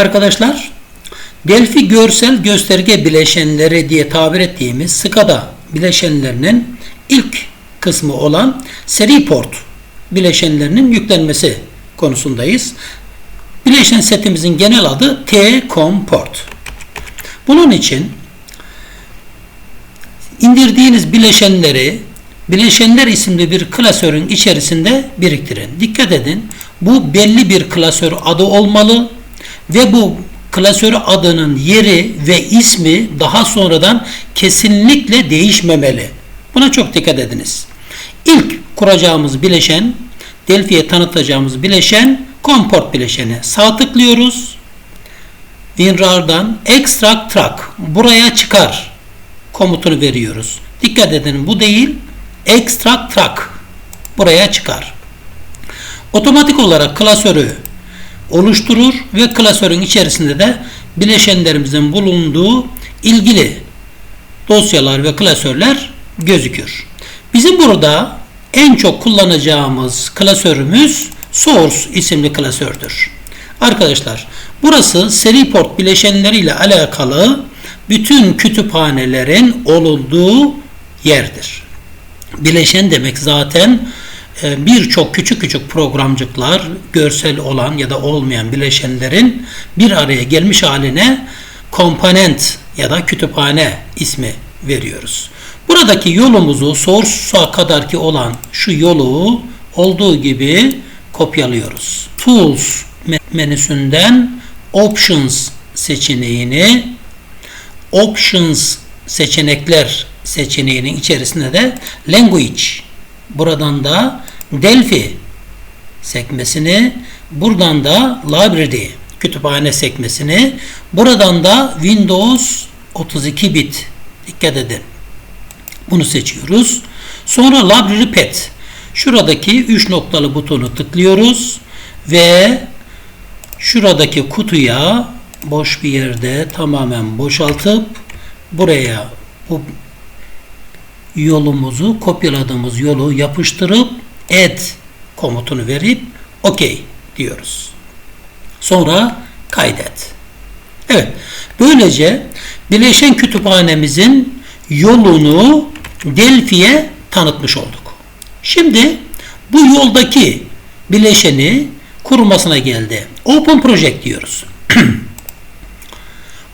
Arkadaşlar Delphi görsel gösterge bileşenleri diye tabir ettiğimiz SCADA bileşenlerinin ilk kısmı olan seri port bileşenlerinin yüklenmesi konusundayız. Bileşen setimizin genel adı T-COM port. Bunun için indirdiğiniz bileşenleri bileşenler isimli bir klasörün içerisinde biriktirin. Dikkat edin. Bu belli bir klasör adı olmalı ve bu klasör adının yeri ve ismi daha sonradan kesinlikle değişmemeli. Buna çok dikkat ediniz. İlk kuracağımız bileşen, Delphi'ye tanıtacağımız bileşen Comport bileşeni. Sağ tıklıyoruz. WinRAR'dan Extract Track buraya çıkar komutunu veriyoruz. Dikkat edin bu değil Extract Track buraya çıkar. Otomatik olarak klasörü oluşturur ve klasörün içerisinde de bileşenlerimizin bulunduğu ilgili dosyalar ve klasörler gözükür. Bizim burada en çok kullanacağımız klasörümüz Source isimli klasördür. Arkadaşlar burası seri port bileşenleriyle alakalı bütün kütüphanelerin olunduğu yerdir. Bileşen demek zaten birçok küçük küçük programcıklar görsel olan ya da olmayan bileşenlerin bir araya gelmiş haline komponent ya da kütüphane ismi veriyoruz. Buradaki yolumuzu source'a kadarki olan şu yolu olduğu gibi kopyalıyoruz. Tools menüsünden Options seçeneğini Options seçenekler seçeneğinin içerisinde de Language buradan da Delphi sekmesini buradan da Library kütüphane sekmesini buradan da Windows 32 bit dikkat edin. Bunu seçiyoruz. Sonra Library Path şuradaki 3 noktalı butonu tıklıyoruz ve şuradaki kutuya boş bir yerde tamamen boşaltıp buraya bu yolumuzu kopyaladığımız yolu yapıştırıp add komutunu verip OK diyoruz. Sonra kaydet. Evet. Böylece bileşen kütüphanemizin yolunu Delphi'ye tanıtmış olduk. Şimdi bu yoldaki bileşeni kurmasına geldi. Open Project diyoruz.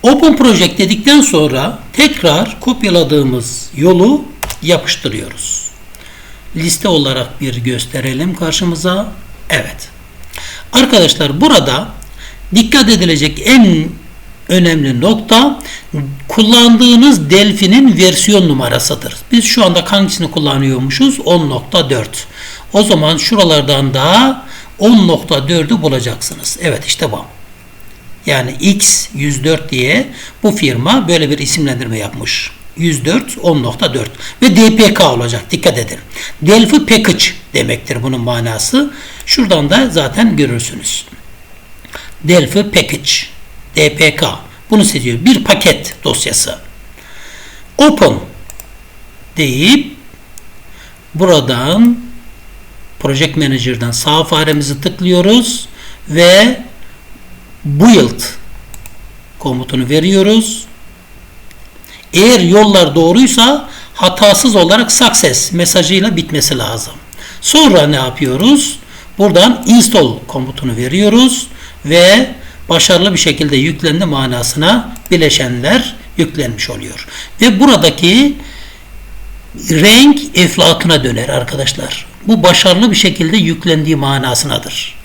Open Project dedikten sonra tekrar kopyaladığımız yolu yapıştırıyoruz. Liste olarak bir gösterelim karşımıza. Evet. Arkadaşlar burada dikkat edilecek en önemli nokta kullandığınız Delphi'nin versiyon numarasıdır. Biz şu anda hangisini kullanıyormuşuz? 10.4. O zaman şuralardan da 10.4'ü bulacaksınız. Evet işte bu. Yani X104 diye bu firma böyle bir isimlendirme yapmış. 104 10.4 ve DPK olacak. Dikkat edin. Delphi Package demektir bunun manası. Şuradan da zaten görürsünüz. Delphi Package DPK. Bunu seçiyor. Bir paket dosyası. Open deyip buradan Project Manager'dan sağ faremizi tıklıyoruz ve build komutunu veriyoruz. Eğer yollar doğruysa hatasız olarak success mesajıyla bitmesi lazım. Sonra ne yapıyoruz? Buradan install komutunu veriyoruz ve başarılı bir şekilde yüklendi manasına bileşenler yüklenmiş oluyor. Ve buradaki renk eflatuna döner arkadaşlar. Bu başarılı bir şekilde yüklendiği manasınadır.